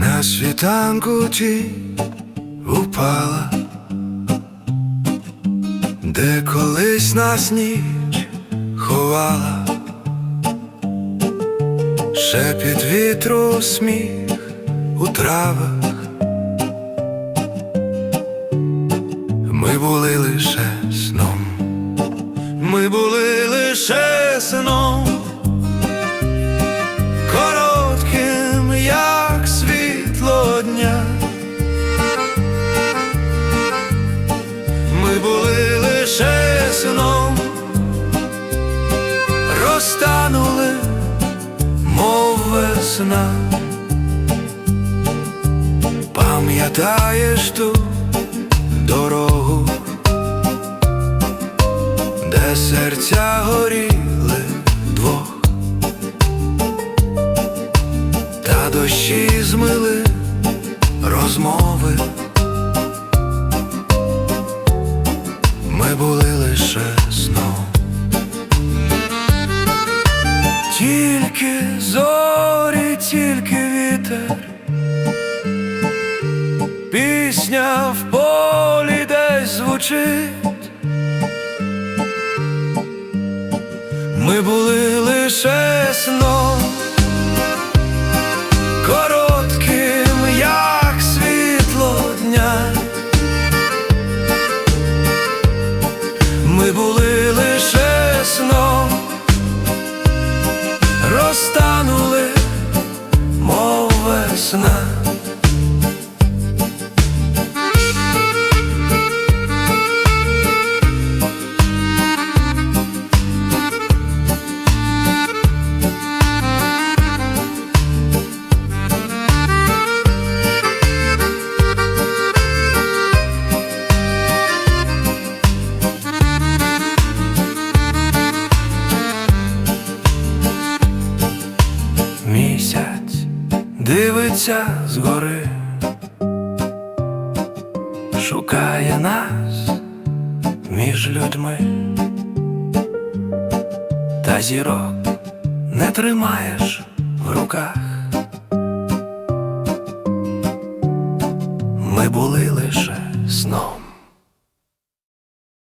На світанку тінь упала, де колись нас ніч ховала, шепіт вітру сміх у травах. Ми були лише сном, ми були лише сном, сном, розтанули, мов весна. Пам'ятаєш ту дорогу, де серця горіли двох, та дощі змили розмови. Тільки вітер, пісня в полі десь звучить. Ми були лише сном, весна. Дивиться згори, шукає нас між людьми, та зірок не тримаєш в руках. Ми були лише сном.